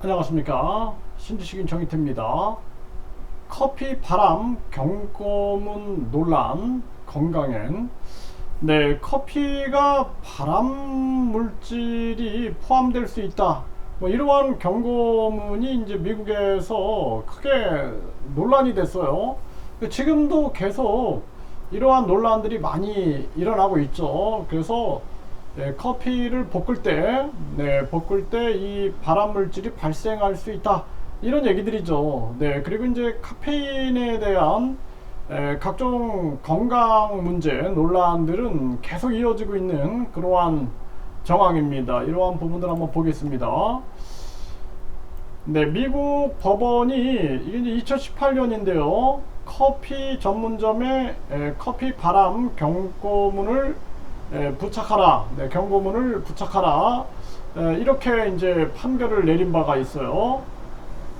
안녕하십니까. 신지식인 정희태입니다. 커피 바람 경고문 논란 건강엔. 네 커피가 발암 물질이 포함될 수 있다. 뭐 이러한 경고문이 이제 미국에서 크게 논란이 됐어요. 지금도 계속 이러한 논란들이 많이 일어나고 있죠. 그래서 네, 커피를 볶을 때, 네, 볶을 때 이 발암 물질이 발생할 수 있다. 이런 얘기들이죠. 네, 그리고 이제 카페인에 대한 에, 각종 건강 문제 논란들은 계속 이어지고 있는 그러한 정황입니다. 이러한 부분들 한번 보겠습니다. 네, 미국 법원이 이게 이제 2018년인데요. 커피 전문점에 에, 커피 발암 경고문을 에, 부착하라, 네, 경고문을 부착하라. 에, 이렇게 이제 판결을 내린 바가 있어요.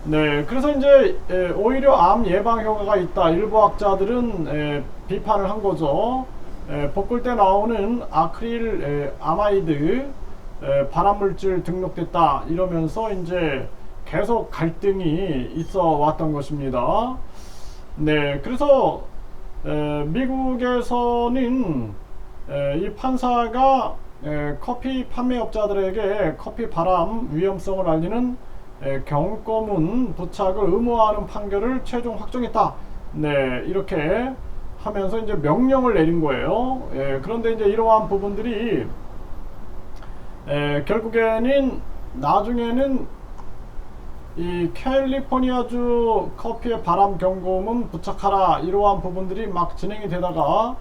네, 그래서 이제 에, 오히려 암 예방 효과가 있다. 일부 학자들은 에, 비판을 한 거죠. 에, 볶을 때 나오는 아크릴 에, 아마이드 에, 발암물질 등록됐다. 이러면서 이제 계속 갈등이 있어 왔던 것입니다. 네, 그래서 에, 미국에서는 에, 이 판사가 에, 커피 판매업자들에게 커피 발암 위험성을 알리는 에, 경고문 부착을 의무화하는 판결을 최종 확정했다. 네, 이렇게 하면서 이제 명령을 내린 거예요. 예, 그런데 이제 이러한 부분들이 에, 결국에는 나중에는 이 캘리포니아주 커피의 바람 경고문 부착하라 이러한 부분들이 막 진행이 되다가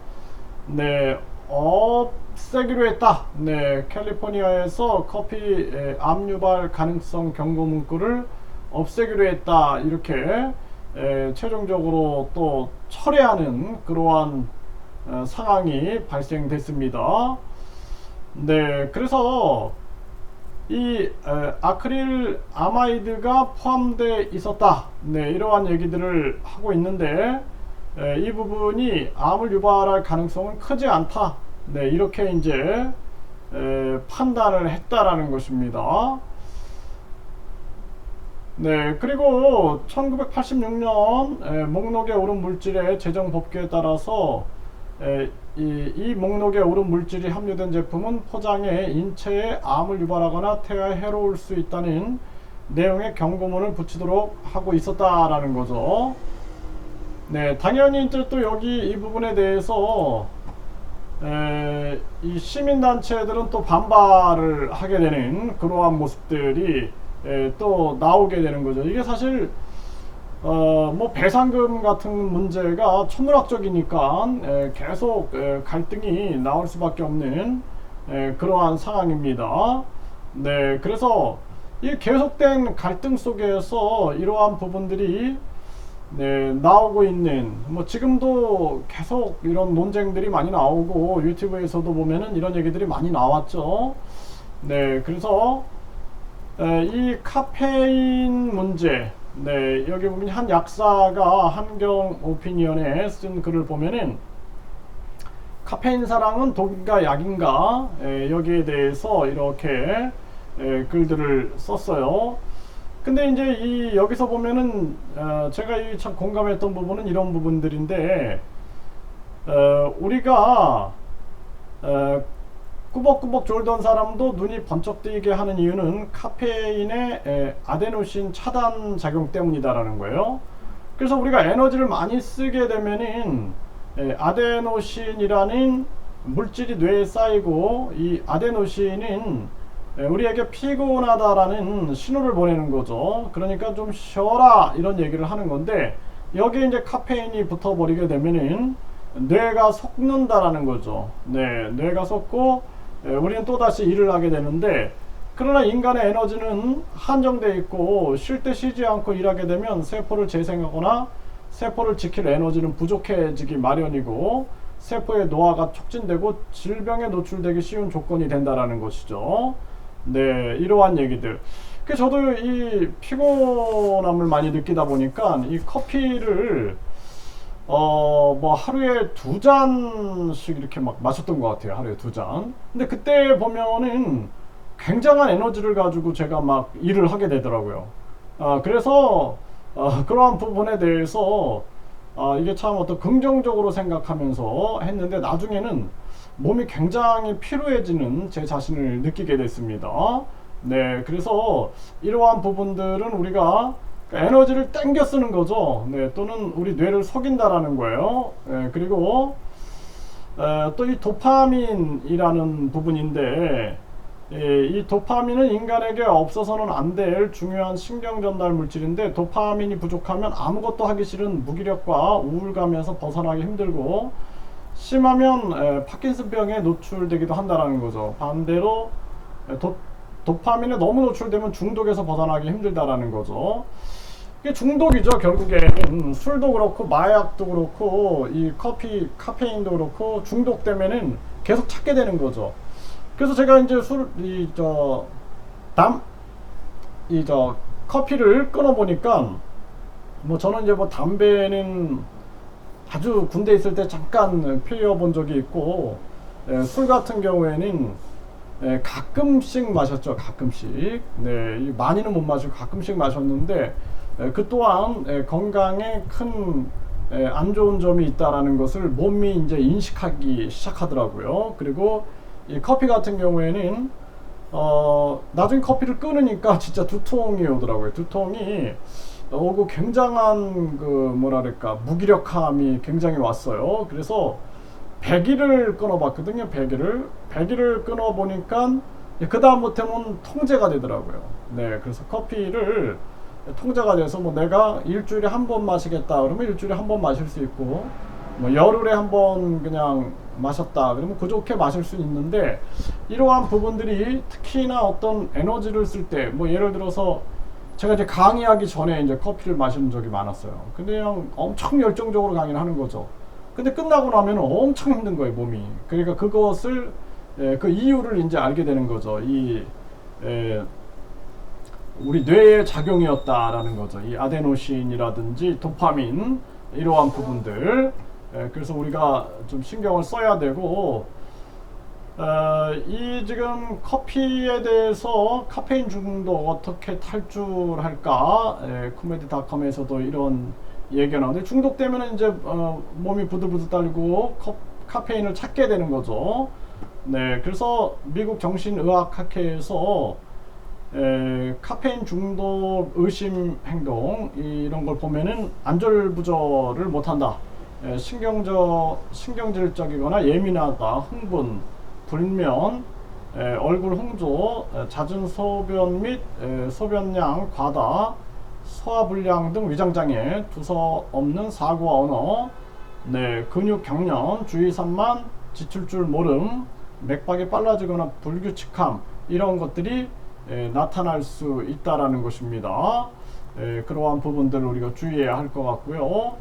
네 없애기로 했다. 네, 캘리포니아에서 커피 에, 암 유발 가능성 경고 문구를 없애기로 했다. 이렇게 에, 최종적으로 또 철회하는 그러한 어, 상황이 발생됐습니다. 네, 그래서 이 에, 아크릴 아마이드가 포함되어 있었다. 네, 이러한 얘기들을 하고 있는데 에, 이 부분이 암을 유발할 가능성은 크지 않다. 네, 이렇게 이제 에, 판단을 했다라는 것입니다. 네, 그리고 1986년 에, 목록에 오른 물질의 제정 법규에 따라서 에, 이, 이 목록에 오른 물질이 함유된 제품은 포장에 인체에 암을 유발하거나 태아에 해로울 수 있다는 내용의 경고문을 붙이도록 하고 있었다라는 거죠. 네, 당연히 또 여기 이 부분에 대해서 에, 이 시민단체들은 또 반발을 하게 되는 그러한 모습들이 에, 또 나오게 되는 거죠. 이게 사실 어, 뭐 배상금 같은 문제가 천문학적이니까 에, 계속 에, 갈등이 나올 수밖에 없는 에, 그러한 상황입니다. 네, 그래서 이 계속된 갈등 속에서 이러한 부분들이 네, 나오고 있는 뭐 지금도 계속 이런 논쟁들이 많이 나오고 유튜브에서도 보면은 이런 얘기들이 많이 나왔죠. 네, 그래서 에, 이 카페인 문제 네, 여기 보면 한 약사가 한경 오피니언에 쓴 글을 보면은 카페인 사랑은 독인가 약인가 에, 여기에 대해서 이렇게 에, 글들을 썼어요. 근데 이제 이 여기서 보면은 어 제가 이 참 공감했던 부분은 이런 부분들인데 어 우리가 어 꾸벅꾸벅 졸던 사람도 눈이 번쩍 뜨이게 하는 이유는 카페인의 에, 아데노신 차단 작용 때문이다라는 거예요. 그래서 우리가 에너지를 많이 쓰게 되면은 에, 아데노신이라는 물질이 뇌에 쌓이고 이 아데노신은 예, 우리에게 피곤하다라는 신호를 보내는 거죠. 그러니까 좀 쉬어라 이런 얘기를 하는 건데 여기에 이제 카페인이 붙어버리게 되면은 뇌가 속는다라는 거죠. 네, 뇌가 속고 예, 우리는 또 다시 일을 하게 되는데 그러나 인간의 에너지는 한정돼 있고 쉴 때 쉬지 않고 일하게 되면 세포를 재생하거나 세포를 지킬 에너지는 부족해지기 마련이고 세포의 노화가 촉진되고 질병에 노출되기 쉬운 조건이 된다라는 것이죠. 네, 이러한 얘기들. 그 저도 이 피곤함을 많이 느끼다 보니까 이 커피를 어 뭐 하루에 두 잔씩 이렇게 막 마셨던 것 같아요. 하루에 두 잔. 근데 그때 보면은 굉장한 에너지를 가지고 제가 막 일을 하게 되더라고요. 아, 그래서 아, 그러한 부분에 대해서 아, 이게 참 어떤 긍정적으로 생각하면서 했는데 나중에는 몸이 굉장히 피로해지는 제 자신을 느끼게 됐습니다. 네, 그래서 이러한 부분들은 우리가 에너지를 땡겨 쓰는 거죠. 네, 또는 우리 뇌를 속인다라는 거예요. 네, 그리고 또 이 도파민이라는 부분인데 예, 이 도파민은 인간에게 없어서는 안 될 중요한 신경 전달 물질인데 도파민이 부족하면 아무것도 하기 싫은 무기력과 우울감에서 벗어나기 힘들고 심하면 에, 파킨슨병에 노출되기도 한다는 거죠. 반대로 에, 도, 도파민에 너무 노출되면 중독에서 벗어나기 힘들다라는 거죠. 이게 중독이죠 결국에는 술도 그렇고 마약도 그렇고 이 커피 카페인도 그렇고 중독되면은 계속 찾게 되는 거죠. 그래서 제가 이제 술 이 저 담 이 저 커피를 끊어 보니까 뭐 저는 이제 뭐 담배는 아주 군대 있을 때 잠깐 피워 본 적이 있고 에, 술 같은 경우에는 에, 가끔씩 마셨죠 가끔씩 네 많이는 못 마시고 가끔씩 마셨는데 에, 그 또한 에, 건강에 큰안 좋은 점이 있다라는 것을 몸이 이제 인식하기 시작하더라고요. 그리고 이 커피 같은 경우에는 어 나중에 커피를 끊으니까 진짜 두통이 오더라고요. 두통이 오고 굉장한 그 뭐랄까 무기력함이 굉장히 왔어요. 그래서 100일을 끊어봤거든요. 100일을 100일을 끊어보니까 그 다음부터는 통제가 되더라고요. 네, 그래서 커피를 통제가 돼서 뭐 내가 일주일에 한 번 마시겠다 그러면 일주일에 한 번 마실 수 있고 뭐 열흘에 한 번 그냥 마셨다 그러면 그좋게 마실 수 있는데 이러한 부분들이 특히나 어떤 에너지를 쓸 때 뭐 예를 들어서 제가 이제 강의하기 전에 이제 커피를 마시는 적이 많았어요. 근데 그냥 엄청 열정적으로 강의를 하는 거죠. 근데 끝나고 나면 엄청 힘든 거예요, 몸이. 그러니까 그것을 에, 그 이유를 이제 알게 되는 거죠. 이 에, 우리 뇌의 작용이었다라는 거죠. 이 아데노신이라든지 도파민 이러한 부분들. 에, 그래서 우리가 좀 신경을 써야 되고 어, 이 지금 커피에 대해서 카페인 중독 어떻게 탈출할까? 에, 코메디닷컴에서도 이런 얘기가 나오는데 중독되면 이제 어, 몸이 부들부들 떨고 컵, 카페인을 찾게 되는 거죠. 네, 그래서 미국 정신의학학회에서 에, 카페인 중독 의심 행동 이런 걸 보면은 안절 부절을 못한다. 에, 신경적 신경질적이거나 예민하다, 흥분, 불면, 에, 얼굴 홍조, 에, 잦은 소변 및 에, 소변량 과다, 소화불량 등 위장장애, 두서 없는 사고와 언어, 네, 근육 경련, 주의 산만, 지칠 줄 모름, 맥박이 빨라지거나 불규칙함 이런 것들이 에, 나타날 수 있다라는 것입니다. 에, 그러한 부분들을 우리가 주의해야 할 것 같고요.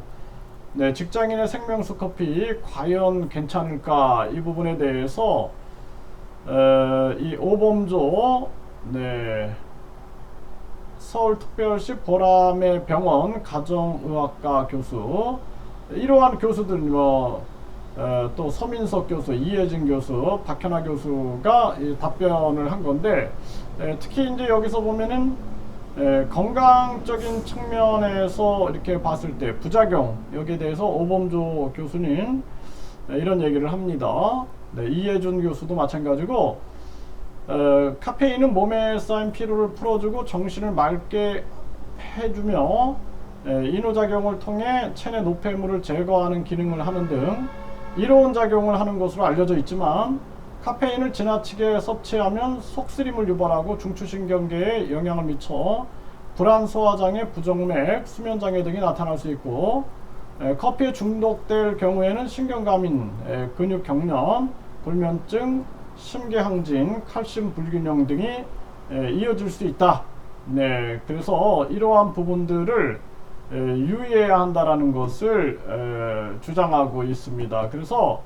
네, 직장인의 생명수 커피 과연 괜찮을까? 이 부분에 대해서 에, 이 오범조 네, 서울특별시 보람의 병원 가정의학과 교수 이러한 교수들 뭐, 에, 또 서민석 교수, 이혜진 교수, 박현아 교수가 이 답변을 한 건데 에, 특히 이제 여기서 보면은 에, 건강적인 측면에서 이렇게 봤을 때 부작용 여기에 대해서 오범조 교수님 에, 이런 얘기를 합니다. 네, 이혜준 교수도 마찬가지고 어, 카페인은 몸에 쌓인 피로를 풀어주고 정신을 맑게 해주며 에, 이노작용을 통해 체내 노폐물을 제거하는 기능을 하는 등 이로운 작용을 하는 것으로 알려져 있지만 카페인을 지나치게 섭취하면 속쓰림을 유발하고 중추신경계에 영향을 미쳐 불안 소화장애, 부정맥, 수면장애 등이 나타날 수 있고 에, 커피에 중독될 경우에는 신경감인, 에, 근육 경련, 불면증, 심계항진, 칼슘 불균형 등이 에, 이어질 수 있다. 네, 그래서 이러한 부분들을 에, 유의해야 한다라는 것을 에, 주장하고 있습니다. 그래서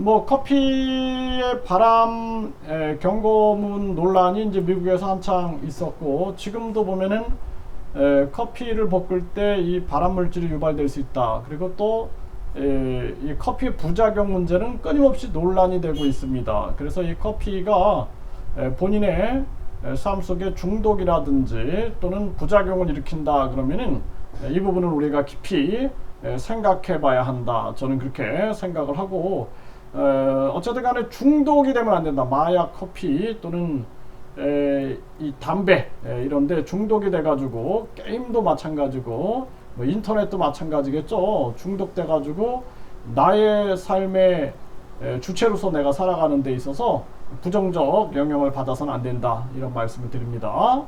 뭐 커피의 바람 에, 경고문 논란이 이제 미국에서 한창 있었고 지금도 보면은 에, 커피를 볶을 때 이 발암 물질이 유발될 수 있다. 그리고 또 에, 이 커피의 부작용 문제는 끊임없이 논란이 되고 있습니다. 그래서 이 커피가 에, 본인의 에, 삶 속에 중독이라든지 또는 부작용을 일으킨다 그러면은 에, 이 부분을 우리가 깊이 에, 생각해 봐야 한다. 저는 그렇게 생각을 하고 어, 어쨌든 간에 중독이 되면 안 된다. 마약, 커피 또는 에, 이 담배 에, 이런데 중독이 돼가지고 게임도 마찬가지고 뭐 인터넷도 마찬가지겠죠. 중독돼가지고 나의 삶의 에, 주체로서 내가 살아가는 데 있어서 부정적 영향을 받아서는 안 된다 이런 말씀을 드립니다.